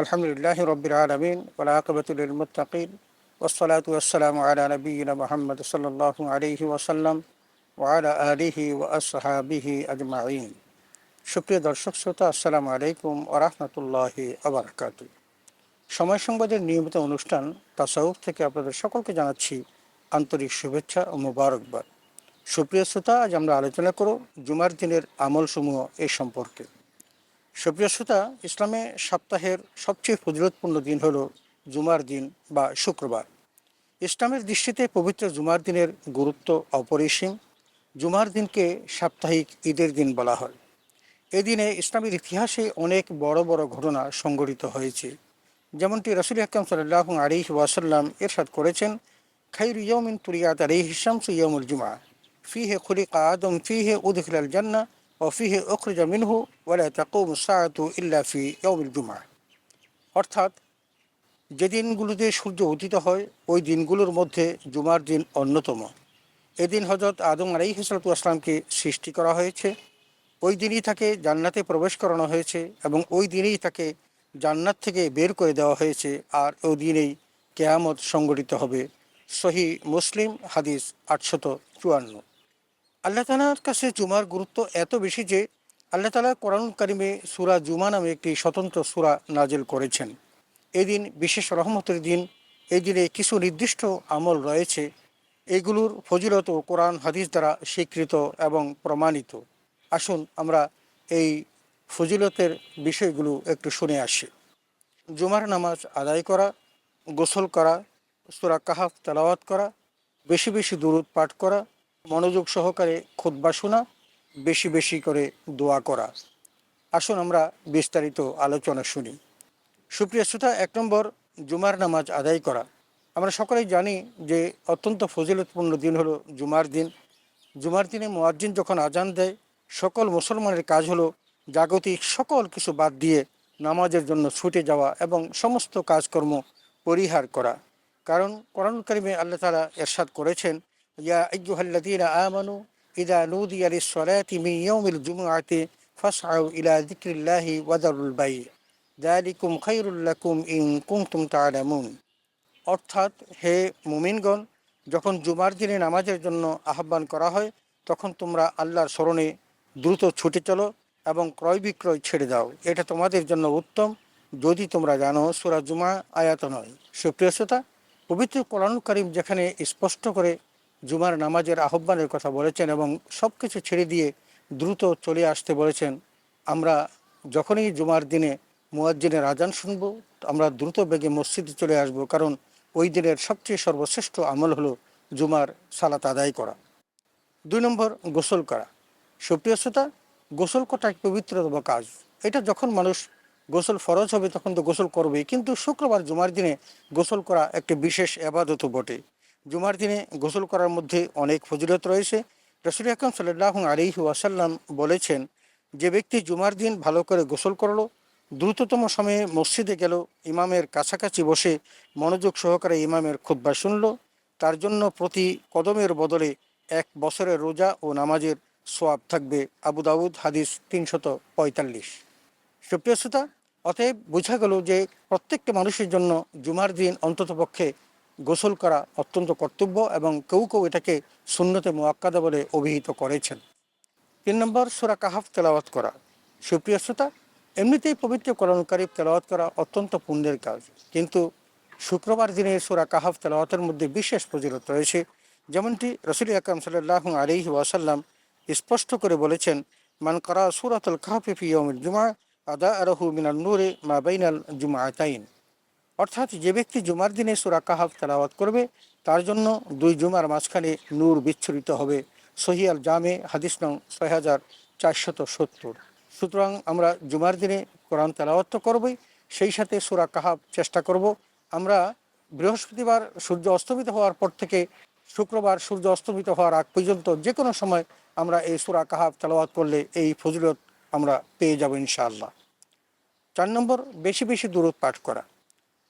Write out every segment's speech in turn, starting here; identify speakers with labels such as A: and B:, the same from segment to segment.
A: আলহামদুলিল্লাহ রবির আলমিন ওলাকবতুল মুতাকিন ওসলাত ওসালাম আলা নবীন মোহাম্মদ সাল্লাহ আলহি ওসাল্লাম ওয়ালা আলিহি ওয়াসহাবিহি আজমাইন। সুপ্রিয় দর্শক, শ্রোতা, আসসালামু আলাইকুম ওরহমতুল্লাহি আবরকাত সময় সংবাদের নিয়মিত অনুষ্ঠান তাসাউফ থেকে আপনাদের সকলকে জানাচ্ছি আন্তরিক শুভেচ্ছা ও মুবারকবাদ। সুপ্রিয় শ্রোতা, আজ আমরা আলোচনা করব জুমার দিনের আমলসমূহ এ সম্পর্কে। সুপ্রিয় শ্রোতা, ইসলামে সপ্তাহের সবচেয়ে ফজিলতপূর্ণ দিন হলো জুমার দিন বা শুক্রবার। ইসলামের দৃষ্টিতে পবিত্র জুমার দিনের গুরুত্ব অপরিসীম। জুমার দিনকে সাপ্তাহিক ঈদের দিন বলা হয়। এদিনে ইসলামের ইতিহাসে অনেক বড় বড় ঘটনা সংঘটিত হয়েছে। যেমনটি রসুল আকরম সাল্লাহ আলিহ ওয়াসাল্লাম এরশাদ করেছেন, খাইর ইয়মিন তুরিয়াত আলী হিসামসু ইয়মুল জুমা ফি হে খুলিক আদম, ফিহে উদখিলাল জান্না ও ফিহে অখরুজা মিনহু ওয়ালা তাকুম সাআতু ইল্লা ফি জুমা অর্থাৎ যে দিনগুলোতে সূর্য উদিত হয়, ওই দিনগুলোর মধ্যে জুমার দিন অন্যতম। এদিন হজরত আদম আলাই হিসালতু আসলামকে সৃষ্টি করা হয়েছে। ওই দিনই তাকে জান্নাতে প্রবেশ করানো হয়েছে এবং ওই দিনেই তাকে জান্নাত থেকে বের করে দেওয়া হয়েছে আর ওই দিনেই কেয়ামত সংগঠিত হবে। সহি মুসলিম হাদিস আটশত চুয়ান্ন। আল্লাহ তালার কাছে জুমার গুরুত্ব এত বেশি যে আল্লাহ তালা কোরআন কারিমে সুরা জুমা নামে একটি স্বতন্ত্র সুরা নাজেল করেছেন। এই দিন বিশেষ রহমতের দিন এই দিনে কিছু নির্দিষ্ট আমল রয়েছে। এগুলোর ফজিলত কোরআন হাদিস দ্বারা স্বীকৃত এবং প্রমাণিত। আসুন আমরা এই ফজিলতের বিষয়গুলো একটু শুনে আসি। জুমার নামাজ আদায় করা, গোসল করা, সুরা কাহাফ তেলাওয়াত করা, বেশি বেশি দূরত পাঠ করা মনোযোগ সহকারে খুদ্া শোনা, বেশি বেশি করে দোয়া করা। আসুন আমরা বিস্তারিত আলোচনা শুনি। সুপ্রিয় শ্রোতা, এক নম্বর, জুমার নামাজ আদায় করা। আমরা সকলেই জানি যে অত্যন্ত ফজিলতপূর্ণ দিন হলো জুমার দিন। জুমার দিনে মোয়াজ্জিন যখন আজান দেয়, সকল মুসলমানের কাজ হলো জাগতিক সকল কিছু বাদ দিয়ে নামাজের জন্য ছুটে যাওয়া এবং সমস্ত কাজকর্ম পরিহার করা। কারণ কোরআন করিমে আল্লাহ তালা এরশাদ করেছেন ইয়া আইয়ুহাল্লাযীনা আমানু ইদা নুদিয়া লিস-সালাতি মিন ইয়াউমিল জুমআতি ফাসআউ ইলা যিকরিল্লাহি ওয়া দারুল বাই যালিকুম খায়রুল লাকুম ইন কুনতুম তা'লামুন অর্থাৎ হে মুমিনগণ, যখন জুমার দিনে নামাজের জন্য আহ্বান করা হয়, তখন তোমরা আল্লাহর স্মরণে দ্রুত ছুটে চলো এবং ক্রয় বিক্রয় ছেড়ে দাও। এটা তোমাদের জন্য উত্তম, যদি তোমরা জানো সুরা জুমা আয়াত নয়। সুপ্রিয় শ্রোতা, পবিত্র কোরআন করিম যেখানে স্পষ্ট করে জুমার নামাজের আহ্বানের কথা বলেছেন এবং সব কিছু ছেড়ে দিয়ে দ্রুত চলে আসতে বলেছেন। আমরা যখনই জুমার দিনে মুয়াজ্জিনের আজান শুনব, আমরা দ্রুত বেগে মসজিদে চলে আসব কারণ ওই দিনের সবচেয়ে সর্বশ্রেষ্ঠ আমল হলো জুমার সালাত আদায় করা। দুই নম্বর, গোসল করা। সুপ্রিয় শ্রোতা, গোসল করা এক পবিত্রতম কাজ। এটা যখন মানুষ গোসল ফরজ হবে তখন তো গোসল করবেই, কিন্তু শুক্রবার জুমার দিনে গোসল করা একটি বিশেষ আবাদত বটে। জুমার দিনে গোসল করার মধ্যে অনেক ফজিলত রয়েছে। রসুল আকরম সাল্লাহ আলিহি ওয়াসাল্লাম বলেছেন, যে ব্যক্তি জুমার দিন ভালো করে গোসল করল, দ্রুততম সময়ে মসজিদে গেল, ইমামের কাছাকাছি বসে মনোযোগ সহকারে ইমামের খুদ্া শুনল, তার জন্য প্রতি কদমের বদলে এক বছরের রোজা ও নামাজের সোয়াব থাকবে। আবু দাউদ, হাদিস তিনশত পঁয়তাল্লিশ। সুপ্রিয় শ্রোতা, অতএব বোঝা গেল যে প্রত্যেকটা মানুষের জন্য জুমার দিন অন্ততপক্ষে গোসল করা অত্যন্ত কর্তব্য এবং কেউ কেউ এটাকে শূন্যতে মোয়াক্কাদা বলে অভিহিত করেছেন। তিন নম্বর, সুরা কাহাফ তেলাওয়াত করা। সুপ্রিয় শ্রোতা, এমনিতেই পবিত্র করণকারী তেলাওয়াত করা অত্যন্ত পুণ্যের কাজ। কিন্তু শুক্রবার দিনে সুরা কাহাফ তেলাওয়াতের মধ্যে বিশেষ ফজিলত রয়েছে। যেমনটি রসুল আকরম সাল্লাহ আলিহি ওয়াসাল্লাম স্পষ্ট করে বলেছেন, মান করা সুরাতুল কাহাফি ফি ইয়মিল জুমা আদা আরহু মিনাল নূরে মা বাইনাল জুমা আতাইন অর্থাৎ যে ব্যক্তি জুমার দিনে সুরা কাহাফ তেলাওয়াত করবে, তার জন্য দুই জুমার মাঝখানে নূর বিচ্ছুরিত হবে। সহিয়াল জামে হাদিস নং ছয় হাজার চারশত সত্তর। সুতরাং আমরা জুমার দিনে কোরআন তেলাওয়াত তো করবই, সেই সাথে সুরা কাহাব চেষ্টা করব। আমরা বৃহস্পতিবার সূর্য অস্তমিত হওয়ার পর থেকে শুক্রবার সূর্য অস্তমিত হওয়ার আগ পর্যন্ত যে কোনো সময় আমরা এই সুরা কাহাব তেলাওয়াত করলে এই ফজিলত আমরা পেয়ে যাব ইনশাআল্লাহ। চার নম্বর, বেশি বেশি দূরত পাঠ করা।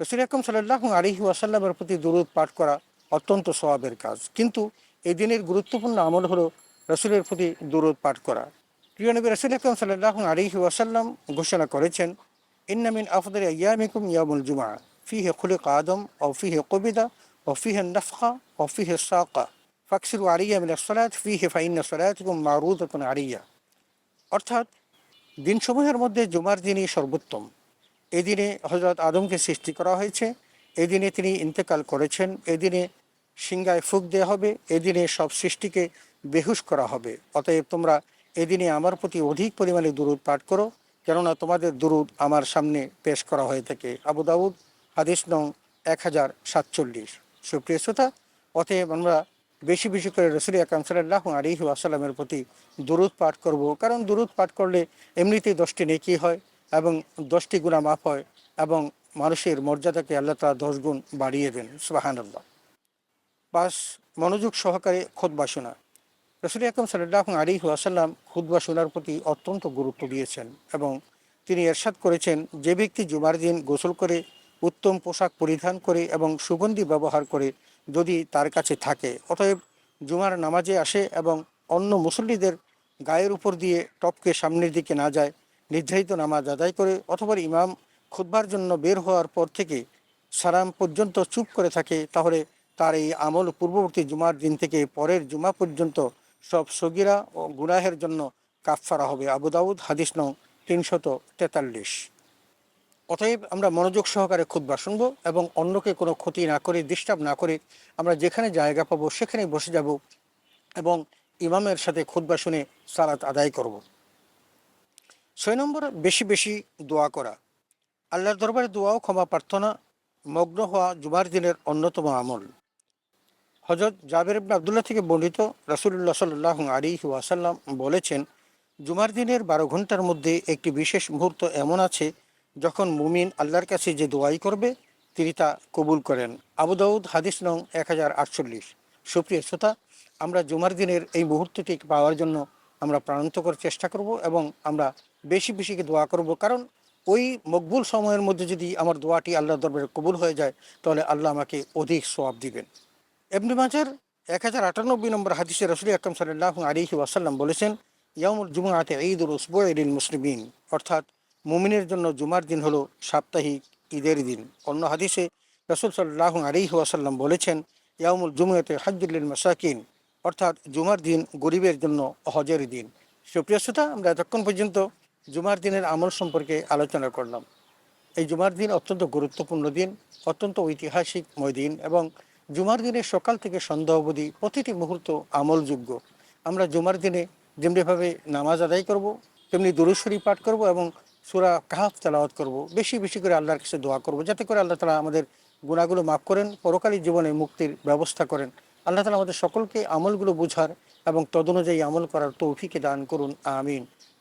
A: রসুল আকম সাল্লাহ আলিহি ওয়াসাল্লামের প্রতি দূরত পাঠ করা অত্যন্ত স্বভাবের কাজ। কিন্তু এই দিনের গুরুত্বপূর্ণ আমল হলো রসুলের প্রতি দূরত পাঠ করা। প্রিয়নবী রসুল আকরম সাল্লাহ আলিহি ওয়াসাল্লাম ঘোষণা করেছেন ইন্নামিন আফদার ইয়ামিকুম ইয়ামুল জুমা ফি হে খুলিক আদম ও ফিহে কবিদা ও ফিহে নফা ও ফিহে সাকা। ফাকসিরু আলিয়া মিন হে ফাইন ফাইন্না এবং মারুদ আলিয়া অর্থাৎ দিনসমূহের মধ্যে জুমার দিনই সর্বোত্তম। এই দিনে হজরত আদমকে সৃষ্টি করা হয়েছে, এদিনে তিনি ইন্তেকাল করেছেন, এদিনে দিনে সিংগায় ফুক দেওয়া হবে, এদিনে সব সৃষ্টিকে বেহুশ করা হবে। অতএব তোমরা এদিনে আমার প্রতি অধিক পরিমাণে দুরুদ পাঠ করো, কেননা তোমাদের দুরুদ আমার সামনে পেশ করা হয়ে থাকে। আবু দাউদ, হাদিস নং এক হাজার সাতচল্লিশ। সুপ্রিয় শ্রোতা, অতএব আমরা বেশি বেশি করে রসুল আকাম সাল্লাহ আলিহু আসাল্লামের প্রতি দুরুদ পাঠ করব, কারণ দুরুদ পাঠ করলে এমনিতেই দশটি নেকি হয়। এবং দশটি গুণা মাফ হয় এবং মানুষের মর্যাদাকে আল্লাহ তালা দশ গুণ বাড়িয়ে দেন। সুবাহান আল্লাহ বাস, মনোযোগ সহকারে খোদবা শোনা। রসুল আকরম সাল্লাহ আলী আসাল্লাম খুদ্া শোনার প্রতি অত্যন্ত গুরুত্ব দিয়েছেন এবং তিনি এরশাদ করেছেন, যে ব্যক্তি জুমার দিন গোসল করে উত্তম পোশাক পরিধান করে এবং সুগন্ধি ব্যবহার করে যদি তার কাছে থাকে, অতএব জুমার নামাজে আসে এবং অন্য মুসল্লিদের গায়ের উপর দিয়ে টপকে সামনের দিকে না যায় নির্ধারিত নামাজ আদায় করে অথবা ইমাম খুদ্বার জন্য বের হওয়ার পর থেকে সারাম পর্যন্ত চুপ করে থাকে, তাহলে তার এই আমল পূর্ববর্তী জুমার দিন থেকে পরের জুমা পর্যন্ত সব সগিরা ও গুনাহের জন্য কাফারা হবে আবু দাউদ, হাদিস নং তিনশত তেতাল্লিশ অতএব আমরা মনোযোগ সহকারে খুদ্া শুনব এবং অন্যকে কোনো ক্ষতি না করে, ডিস্টার্ব না করে আমরা যেখানে জায়গা পাবো সেখানে বসে যাব এবং ইমামের সাথে খুদ্া শুনে সালাত আদায় করব। ছয় নম্বর বেশি বেশি দোয়া করা। আল্লাহর দরবারে দোয়াও, ক্ষমা, প্রার্থনা, মগ্ন হওয়া জুমার দিনের অন্যতম আমল। হজরত জাবের আবদুল্লাহ থেকে বর্ণিত রাসুল্লাহ সাল্লাহ আলী ওয়াসাল্লাম বলেছেন, জুমার দিনের বারো ঘণ্টার মধ্যে একটি বিশেষ মুহূর্ত এমন আছে, যখন মুমিন আল্লাহর কাছে যে দোয়াই করবে, তিনি তা কবুল করেন। আবু দাউদ, হাদিস নং এক হাজার আটচল্লিশ। সুপ্রিয় শ্রোতা, আমরা জুমার দিনের এই মুহূর্তটি পাওয়ার জন্য আমরা প্রাণান্তকর চেষ্টা করব এবং আমরা বেশি বেশিকে দোয়া করব। কারণ ওই মকবুল সময়ের মধ্যে যদি আমার দোয়াটি আল্লাহ দরবারে কবুল হয়ে যায়, তাহলে আল্লাহ আমাকে অধিক সোয়াব দিবেন। এমনি মাঝের এক হাজার আটানব্বই নম্বর হাদিসে রসুল আকরম সাল্লাহ আলিহি ওয়াসাল্লাম বলেছেন ইয়ামুল জুমাতে ঈদুল উসবু ঈদুল মুসলিমিন। অর্থাৎ মুমিনের জন্য জুমার দিন হলো সাপ্তাহিক ঈদের দিন। অন্য হাদিসে রসুল সাল্লাহ আলিহি ওয়াসাল্লাম বলেছেন ইয়ামুল জুমুয়াতে হাজুল্লিল মাসাকিন। অর্থাৎ জুমার দিন গরিবের জন্য হজের দিন। সুপ্রিয় শ্রোতা, আমরা এতক্ষণ পর্যন্ত জুমার দিনের আমল সম্পর্কে আলোচনা করলাম। এই জুমার দিন অত্যন্ত গুরুত্বপূর্ণ দিন, অত্যন্ত ঐতিহাসিকময় দিন এবং জুমার দিনে সকাল থেকে সন্ধ্যা অবধি প্রতিটি মুহূর্ত আমলযোগ্য। আমরা জুমার দিনে যেমনিভাবে নামাজ আদায় করব, তেমনি দুরুশ্বরী পাঠ করব এবং সুরা কাহাফ তেলাওয়াত করব। বেশি বেশি করে আল্লাহর কাছে দোয়া করব, যাতে করে আল্লাহ তালা আমাদের গুণাগুলো মাফ করেন, পরকালী জীবনে মুক্তির ব্যবস্থা করেন। আল্লাহ তালা আমাদের সকলকে আমলগুলো বুঝার এবং তদনুযায়ী আমল করার তৌফিকে দান করুন, আমিন।